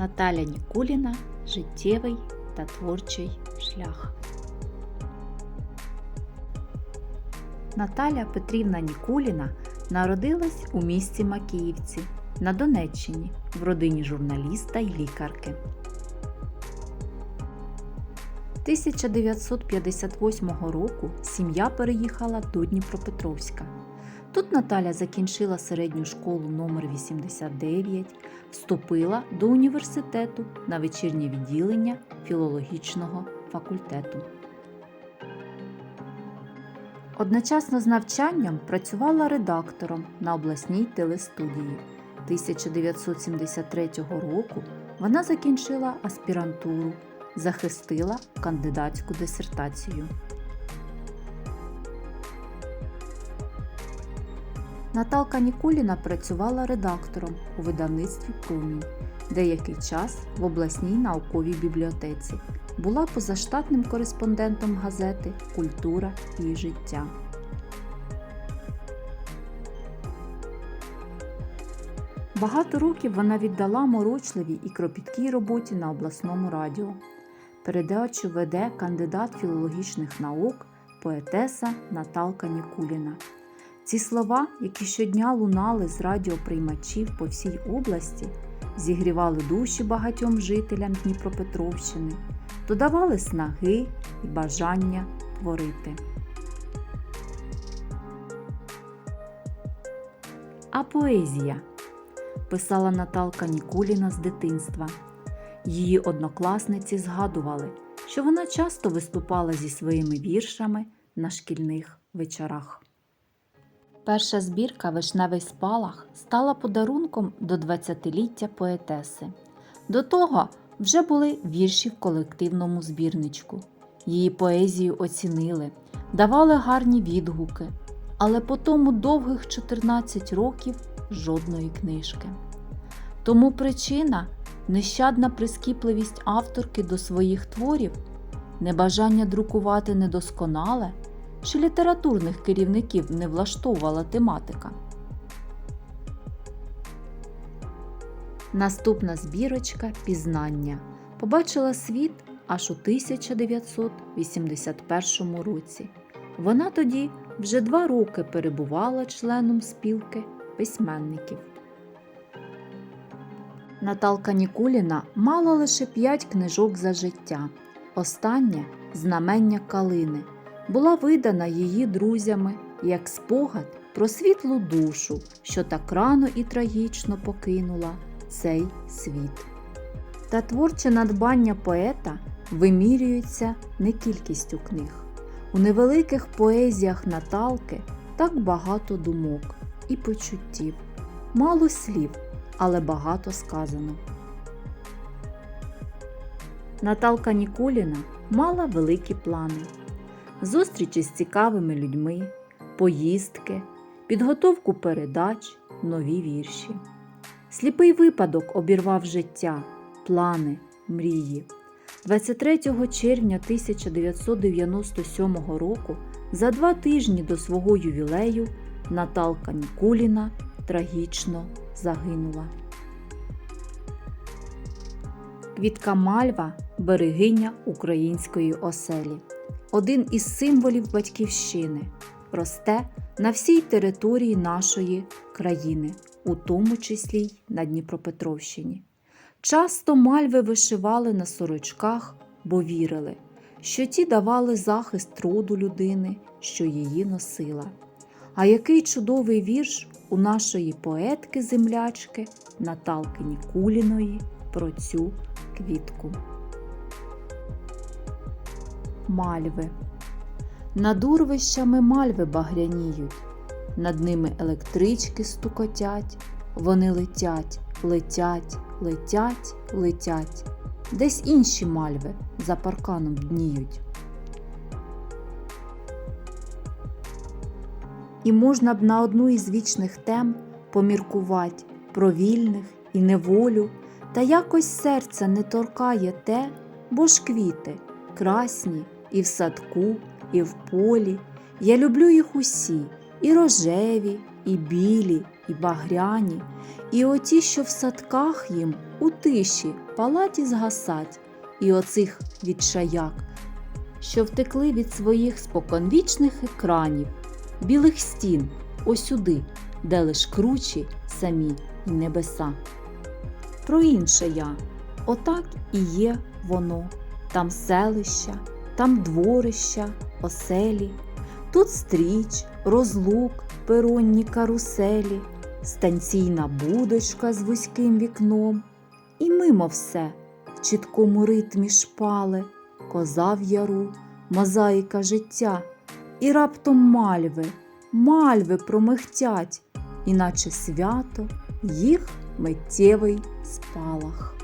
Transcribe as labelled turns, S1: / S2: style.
S1: Наталя Нікуліна Життєвий та творчий шлях. Наталя Петрівна Нікуліна народилась у місті Макіївці на Донеччині в родині журналіста й лікарки. 1958 року сім'я переїхала до Дніпропетровська. Тут Наталя закінчила середню школу номер 89, вступила до університету на вечірнє відділення філологічного факультету. Одночасно з навчанням працювала редактором на обласній телестудії. 1973 року вона закінчила аспірантуру, захистила кандидатську дисертацію. Наталка Нікуліна працювала редактором у видавництві Промінь деякий час в обласній науковій бібліотеці. Була позаштатним кореспондентом газети Культура і життя. Багато років вона віддала морочливій і кропіткій роботі на обласному радіо. Передачу веде кандидат філологічних наук, поетеса Наталка Нікуліна. Ці слова, які щодня лунали з радіоприймачів по всій області, зігрівали душі багатьом жителям Дніпропетровщини, додавали снаги і бажання творити. А поезія писала Наталка Нікуліна з дитинства. Її однокласниці згадували, що вона часто виступала зі своїми віршами на шкільних вечорах. Перша збірка Вишневий спалах стала подарунком до 20-ліття поетеси. До того вже були вірші в колективному збірничку. Її поезію оцінили, давали гарні відгуки, але по тому довгих 14 років жодної книжки. Тому причина нещадна прискіпливість авторки до своїх творів, небажання друкувати недосконале чи літературних керівників не влаштовувала тематика. Наступна збірочка Пізнання побачила світ аж у 1981 році. Вона тоді вже два роки перебувала членом спілки письменників. Наталка Нікуліна мала лише п'ять книжок за життя. Остання знамення калини була видана її друзями як спогад про світлу душу, що так рано і трагічно покинула цей світ. Та творче надбання поета вимірюється не кількістю книг. У невеликих поезіях Наталки так багато думок і почуттів, мало слів, але багато сказано. Наталка Нікуліна мала великі плани зустрічі з цікавими людьми, поїздки, підготовку передач, нові вірші. Сліпий випадок обірвав життя, плани, мрії. 23 червня 1997 року, за два тижні до свого ювілею, Наталка Нікуліна трагічно загинула. Квітка Мальва берегиня української оселі один із символів батьківщини, росте на всій території нашої країни, у тому числі й на Дніпропетровщині. Часто мальви вишивали на сорочках, бо вірили, що ті давали захист роду людини, що її носила. А який чудовий вірш у нашої поетки-землячки Наталки Нікуліної про цю квітку мальви. Над урвищами мальви багряніють, над ними електрички стукотять, вони летять, летять, летять, летять, десь інші мальви за парканом дніють. І можна б на одну із вічних тем поміркувати про вільних і неволю, та якось серце не торкає те, бо ж квіти красні і в садку, і в полі. Я люблю їх усі, і рожеві, і білі, і багряні, і оті, що в садках їм у тиші палаті згасать, і оцих відчаяк, що втекли від своїх споконвічних екранів, білих стін, осюди, де лиш кручі самі й небеса. Про інше я, отак і є воно, там селища, там дворища, оселі, тут стріч, розлук, перонні каруселі, станційна будочка з вузьким вікном, і мимо все в чіткому ритмі шпали, коза в яру, мозаїка життя, і раптом мальви, мальви промихтять, іначе свято їх миттєвий спалах.